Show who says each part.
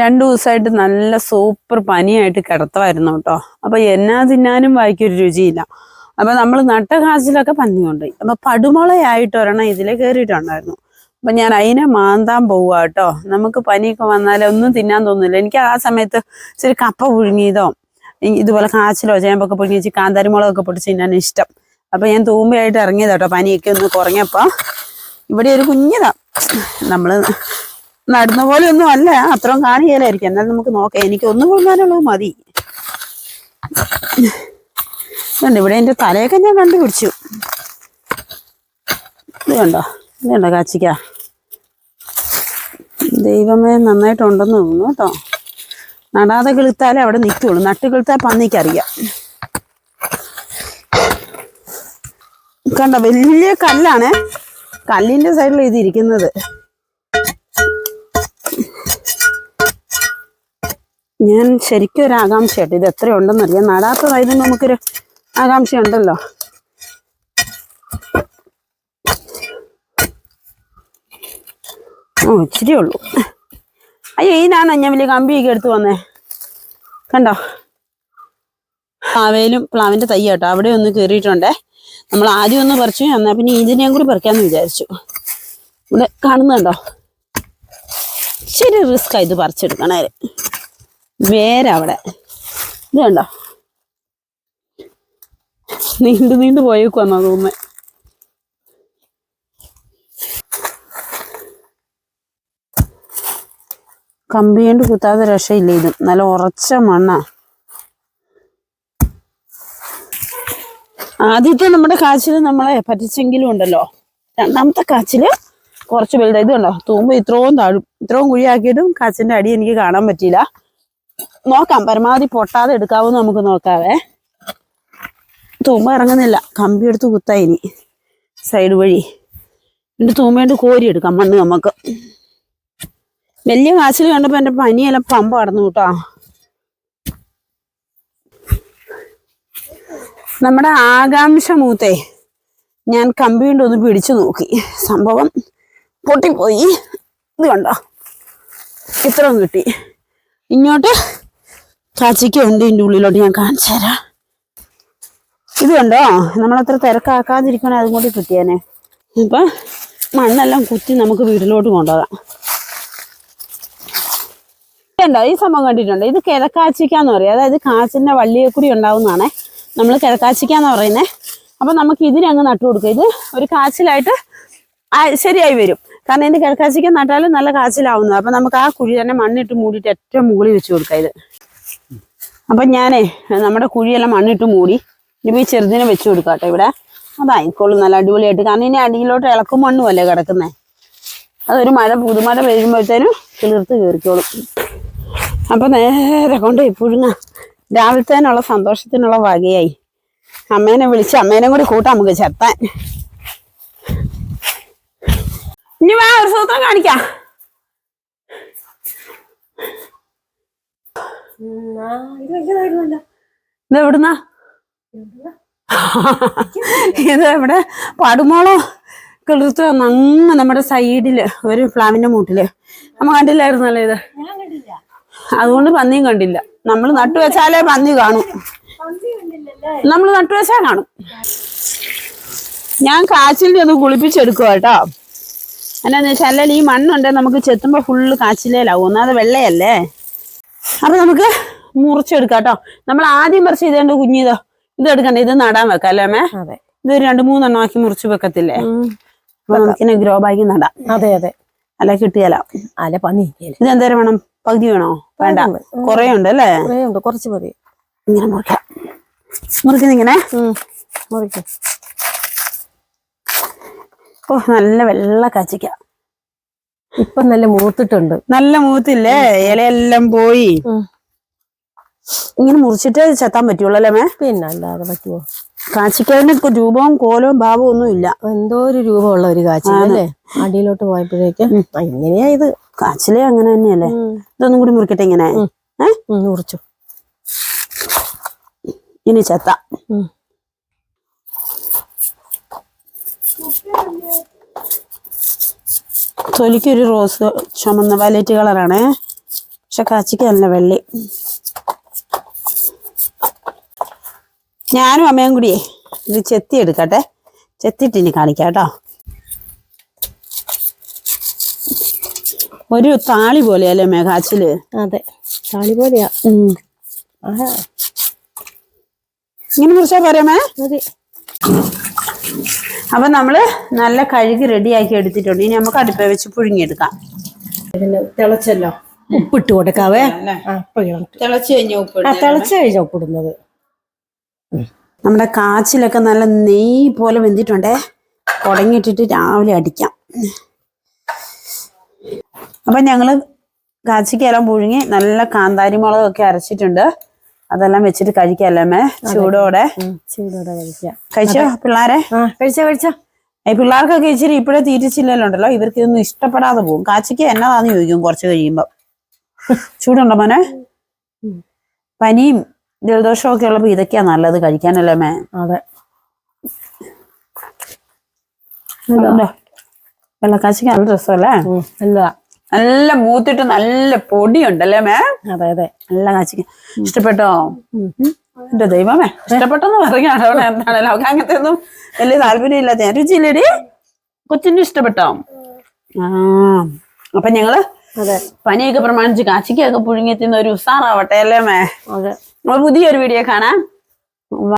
Speaker 1: രണ്ടു ദിവസമായിട്ട് നല്ല സൂപ്പർ പനിയായിട്ട് കിടത്തമായിരുന്നു കേട്ടോ. അപ്പൊ എന്നാ തിന്നാനും വായിക്കൊരു രുചിയില്ല. അപ്പൊ നമ്മൾ നട്ട കാച്ചിലൊക്കെ പന്നിയുണ്ട് അപ്പൊ പടുമുളയായിട്ട് ഒരെണ്ണം ഇതിലെ കയറിയിട്ടുണ്ടായിരുന്നു അപ്പൊ ഞാൻ അതിനെ മാന്താൻ പോവുക കേട്ടോ. നമുക്ക് പനിയൊക്കെ വന്നാൽ ഒന്നും തിന്നാൻ തോന്നില്ല എനിക്ക് ആ സമയത്ത് ഇച്ചിരി കപ്പ പുഴുങ്ങിയതോ ഇതുപോലെ കാച്ചിലോ ചേമ്പൊക്കെ പുഴുങ്ങി വെച്ച് കാന്താരിമുളകൊക്കെ പൊടിച്ച് തിന്നാൻ ഇഷ്ടം. അപ്പൊ ഞാൻ തൂമ്പയായിട്ട് ഇറങ്ങിയതാ കേട്ടോ പനിയൊക്കെ ഒന്ന് കുറഞ്ഞപ്പോ. ഇവിടെ ഒരു കുഞ്ഞതാ. നമ്മൾ നടുന്ന പോലെ ഒന്നും അല്ല. അത്രയും കാണികയിലായിരിക്കും എന്നാലും നമുക്ക് നോക്കാം. എനിക്ക് ഒന്ന് കൊള്ളാനുള്ളത് മതി. ഇതുണ്ട്. ഇവിടെ എന്റെ തലയൊക്കെ ഞാൻ കണ്ടുപിടിച്ചു. ഇത് കണ്ടോ? ഇത് കണ്ടോ കാച്ചിക്ക? ദൈവമേ നന്നായിട്ടുണ്ടെന്ന് തോന്നുന്നു കേട്ടോ. നടാതെ കിളുത്താലേ അവിടെ നിൽക്കുള്ളൂ. നട്ട് കിളുത്താൽ പന്നിക്കറിയാം കണ്ടോ? വലിയ കല്ലാണ്. കല്ലിന്റെ സൈഡിൽ ഇത് ഇരിക്കുന്നത്. ഞാൻ ശരിക്കും ഒരു ആകാംക്ഷയായിട്ട് ഇത് എത്ര ഉണ്ടെന്നറിയാം നടാത്തതായത് നമുക്കൊരു ആകാംക്ഷ ഉണ്ടല്ലോ ഓ ഇച്ചിരി ഉള്ളൂ. അയ്യോ ഇതിനാണോ ഞാൻ വലിയ കമ്പിയൊക്കെ എടുത്തു വന്നേ. കണ്ടോ? പ്ലാവേലും പ്ലാവിന്റെ തൈ കേട്ടോ. അവിടെ ഒന്ന് കയറിയിട്ടുണ്ടേ. നമ്മൾ ആദ്യം ഒന്ന് പറിച്ചു എന്നാൽ പിന്നെ ഇതിനെയും കൂടി പറിക്കാന്ന് വിചാരിച്ചു. ഇവിടെ കാണുന്നുണ്ടോ? ശരി റിസ്ക്കാണ് ഇത് പറിച്ചെടുക്കണേ. വേരവിടെ. ഇത് നീണ്ടു നീണ്ടു പോയേക്കുവാന്നാ തോന്നുന്നത് കമ്പി കൊണ്ട് കുത്താതെ രക്ഷയില്ല ഇതും? നല്ല ഉറച്ച മണ്ണാ. ആദ്യത്തെ നമ്മുടെ കാച്ചിൽ നമ്മളെ പറ്റിച്ചെങ്കിലും ഉണ്ടല്ലോ. രണ്ടാമത്തെ കാച്ചിൽ കുറച്ച് വലുതായത് കണ്ടോ? തൂമ്പ് ഇത്രയും താഴും ഇത്രയും കുഴിയാക്കിയിട്ടും കാച്ചിന്റെ അടി എനിക്ക് കാണാൻ പറ്റിയില്ല. നോക്കാം. പരമാവധി പൊട്ടാതെ എടുക്കാവുന്ന നമുക്ക് നോക്കാവേ. തൂമ്പ ഇറങ്ങുന്നില്ല. കമ്പി എടുത്ത് കുത്താ ഇനി. സൈഡ് വഴി. എന്നിട്ട് തൂമ്പേണ്ട് കോരി എടുക്കാം മണ്ണ് നമുക്ക്. വലിയ കാച്ചിൽ കണ്ടപ്പോൾ എന്റെ പനിയെല്ലാം പമ്പ കടന്നു കേട്ടോ. നമ്മുടെ ആകാംക്ഷ മൂത്തേ ഞാൻ കമ്പി കൊണ്ട് ഒന്ന് പിടിച്ചു നോക്കി. സംഭവം പൊട്ടിപ്പോയി. ഇത് കണ്ടോ? ഇത്രയും കിട്ടി. ഇങ്ങോട്ട് കാച്ചിക്കുണ്ട് ഇതിന്റെ ഉള്ളിലോട്ട് ഞാൻ കാണിച്ചു തരാം. ഇത് കണ്ടോ? നമ്മളത്ര തിരക്കാക്കാതിരിക്കണേ അതും കൂടി കിട്ടിയേനെ. ഇപ്പം മണ്ണെല്ലാം കുത്തി നമുക്ക് വീട്ടിലോട്ട് കൊണ്ടുപോകാം. കണ്ടോ? ഈ സംഭവം കണ്ടിട്ടുണ്ട്. ഇത് കിഴക്കാച്ചിക്കാന്ന് പറയും. അതായത് കാച്ചിന്റെ വള്ളിയെ കൂടി ഉണ്ടാവുന്നതാണേ. നമ്മൾ കിഴക്കാച്ചിക്കാന്ന് പറയുന്നത് അപ്പൊ നമുക്ക് ഇതിനങ്ങ് നട്ടു കൊടുക്കുക ഇത് ഒരു കാച്ചിലായിട്ട് ശരിയായി വരും. കാരണം ഇതിന്റെ കിഴക്കാച്ചിക്ക നട്ടാലും നല്ല കാച്ചിലാവുന്നത് അപ്പൊ നമുക്ക് ആ കുഴി തന്നെ മണ്ണിട്ട് മൂടിയിട്ട് ഏറ്റവും മുകളിൽ വെച്ച് കൊടുക്കാം ഇത് അപ്പൊ ഞാനേ നമ്മുടെ കുഴിയെല്ലാം മണ്ണിട്ട് മൂടി ഇനിയിപ്പോ ഈ ചെറുതിനെ വെച്ച് കൊടുക്കാട്ടെ ഇവിടെ. അതായിക്കോളും നല്ല അടിപൊളിയായിട്ട്. കാരണം ഇനി അടിയിലോട്ട് ഇളക്കും മണ്ണും അല്ലേ കിടക്കുന്നത് അതൊരു മഴ പുതുമഴ പെയ്യുമ്പോഴത്തേനും കിളിർത്ത് കയറിക്കോളും. അപ്പൊ നേരെ കൊണ്ട് പുഴുങ്ങ. രാവിലത്തേനുള്ള സന്തോഷത്തിനുള്ള വകയായി. അമ്മേനെ വിളിച്ച് അമ്മേനെ കൂടി കൂട്ടാം നമുക്ക് ചെത്താൻ. ഇനി വേ ഒരു സൂത്രം കാണിക്കാം. ഇത് എവിടുന്നാ? ഇത് എവിടെ പടുമോളോ കിളിർത്ത് വന്ന അങ്ങ് നമ്മുടെ സൈഡിൽ ഒരു പ്ലാവിന്റെ മൂട്ടിൽ. നമ്മ കണ്ടില്ലായിരുന്നല്ലോ ഇത്? അതുകൊണ്ട് പന്നിയും കണ്ടില്ല. നമ്മൾ നട്ടു വെച്ചാലേ പന്നി കാണും. നമ്മൾ നട്ടു വെച്ചാൽ കാണും. ഞാൻ കാച്ചിലിന്റെ ഒന്ന് കുളിപ്പിച്ചെടുക്കുക കേട്ടോ. എന്നാന്ന് വെച്ചാൽ ഈ മണ്ണുണ്ട് നമുക്ക് ചെത്തുമ്പോൾ ഫുള്ള് കാച്ചിലേലാവും. ഒന്നാമത് വെള്ളയല്ലേ? അപ്പൊ നമുക്ക് മുറിച്ചെടുക്കാം കേട്ടോ നമ്മൾ ആദ്യം പറിച്ച് ഇതേണ്ട കുഞ്ഞിതോ ഇത് എടുക്കണ്ട? ഇത് നടാൻ വെക്കാം അല്ലേ അമ്മേ? ഇത് രണ്ട് മൂന്നെണ്ണം ആക്കി മുറിച്ച് വെക്കത്തില്ലേ? അപ്പൊ നമുക്കിനെ ഗ്രോ ബാഗിൽ നടാം.
Speaker 2: അതെ അതെ.
Speaker 1: അല്ല കിട്ടിയാല?
Speaker 2: അല്ല പന്നി
Speaker 1: ഇത് എന്തേരം വേണം? പകുതി വേണോ? വേണ്ട. കൊറേ ഉണ്ട് അല്ലേ?
Speaker 2: കുറച്ച് മതി.
Speaker 1: ഇങ്ങനെ മുറിക്കാം. മുറിക്കുന്ന ഇങ്ങനെ
Speaker 2: മുറിക്കും.
Speaker 1: ഓ നല്ല വെള്ള കാച്ചിക്ക.
Speaker 2: ഇപ്പൊ നല്ല മൂത്തിട്ടുണ്ട്.
Speaker 1: നല്ല മൂത്തില്ലേ? ഇലയെല്ലാം പോയി. ഇങ്ങനെ മുറിച്ചിട്ടേ ചെത്താൻ പറ്റുള്ളൂ അല്ലേ മേ?
Speaker 2: പിന്നെ അല്ലാതെ പറ്റുമോ
Speaker 1: കാച്ചിക്കലിന് ഇപ്പൊ രൂപവും കോലവും ഭാവവും ഒന്നും ഇല്ല.
Speaker 2: എന്തോ ഒരു രൂപമുള്ള ഒരു കാച്ചി അല്ലേ? അടിയിലോട്ട് പോയപ്പോഴേക്ക്. എങ്ങനെയാ ഇത്.
Speaker 1: കാച്ചിലേ അങ്ങനെ തന്നെയല്ലേ? ഇതൊന്നും കൂടി മുറിക്കട്ടെ ഇങ്ങനെ. ഏ?
Speaker 2: മുറിച്ചു.
Speaker 1: ഇനി ചെത്ത. തൊലിക്കൊരു റോസ് ചുമന്ന വയലറ്റ് കളറാണേ. പക്ഷെ കാച്ചിക്ക് നല്ല വെള്ളി. ഞാനും അമ്മയും കൂടിയേ ഇത് ചെത്തി എടുക്കട്ടെ. ചെത്തിട്ട് ഇനി കാണിക്കാം കേട്ടോ. ഒരു താളി പോലെയല്ലേ അമ്മ കാച്ചിൽ?
Speaker 2: അതെ താളി പോലെയാ.
Speaker 1: ഇങ്ങനെ കുറിച്ചാ പറയാമേ
Speaker 2: മതി.
Speaker 1: അപ്പൊ നമ്മൾ നല്ല കഴുകി റെഡിയാക്കി എടുത്തിട്ടുണ്ട്. ഇനി നമുക്ക് അടുപ്പ വെച്ച് പുഴുങ്ങിയെടുക്കാം.
Speaker 2: ഇതിന് തിളച്ചല്ലോ. ഉപ്പിട്ട് കൊടുക്കാവേ.
Speaker 1: തിളച്ച് കഴിഞ്ഞ ഉപ്പ്
Speaker 2: ആ തിളച്ച് കഴിഞ്ഞ ഉപ്പിടുന്നത്
Speaker 1: നമ്മുടെ കാച്ചിലൊക്കെ നല്ല നെയ് പോലെ വെന്തിട്ടുണ്ടേ? കുടങ്ങിയിട്ടിട്ട് രാവിലെ അടിക്കാം. അപ്പൊ ഞങ്ങൾ കാച്ചിക്കെല്ലാം പുഴുങ്ങി നല്ല കാന്താരി മുളകൊക്കെ അരച്ചിട്ടുണ്ട്. അതെല്ലാം വെച്ചിട്ട് കഴിക്കാല്ലേ ചൂടോടെ
Speaker 2: ചൂടോടെ കഴിക്കാം
Speaker 1: കഴിച്ചോ പിള്ളാരെ
Speaker 2: കഴിച്ചോ കഴിച്ചോ
Speaker 1: ഈ പിള്ളേർക്കൊക്കെ ഇച്ചിരി ഇപ്പോഴേ തീറ്റിച്ചില്ലല്ലോ ഉണ്ടല്ലോ ഇവർക്ക് ഇതൊന്നും ഇഷ്ടപ്പെടാതെ പോകും കാച്ചിക്ക് എന്നതാന്ന് ചോദിക്കും കുറച്ച് കഴിയുമ്പോ ചൂടുണ്ടോ മോനെ പനിയും ജലദോഷവും ഒക്കെ ഉള്ളപ്പോ ഇതൊക്കെയാ നല്ലത് കഴിക്കാനല്ലേ മേ
Speaker 2: അതെ
Speaker 1: വെള്ളക്കാച്ചിക്ക് നല്ല രസമല്ലേ നല്ല മൂത്തിട്ട് നല്ല പൊടിയുണ്ടല്ലേ മേ?
Speaker 2: അതെ അതെ.
Speaker 1: നല്ല കാച്ചിക്ക്. ഇഷ്ടപ്പെട്ടോ? എന്റെ ദൈവമേ ഇഷ്ടപ്പെട്ടെന്ന് പറയുകയാണ് അവിടെ എന്താണല്ലോ അവർക്ക് അങ്ങനത്തെ ഒന്നും വലിയ താല്പര്യം ഇല്ലാത്ത രുചിയില്ലേടി? കൊച്ചിന് ഇഷ്ടപ്പെട്ടോ? ആ അപ്പൊ
Speaker 2: ഞങ്ങൾ
Speaker 1: പനിയൊക്കെ പ്രമാണിച്ച് കാച്ചിക്കൊക്കെ പുഴുങ്ങി തിന്ന ഒരു ഉസാറാവട്ടെ അല്ലേ മേ? നമ്മൾ പുതിയൊരു വീഡിയോ കാണാം.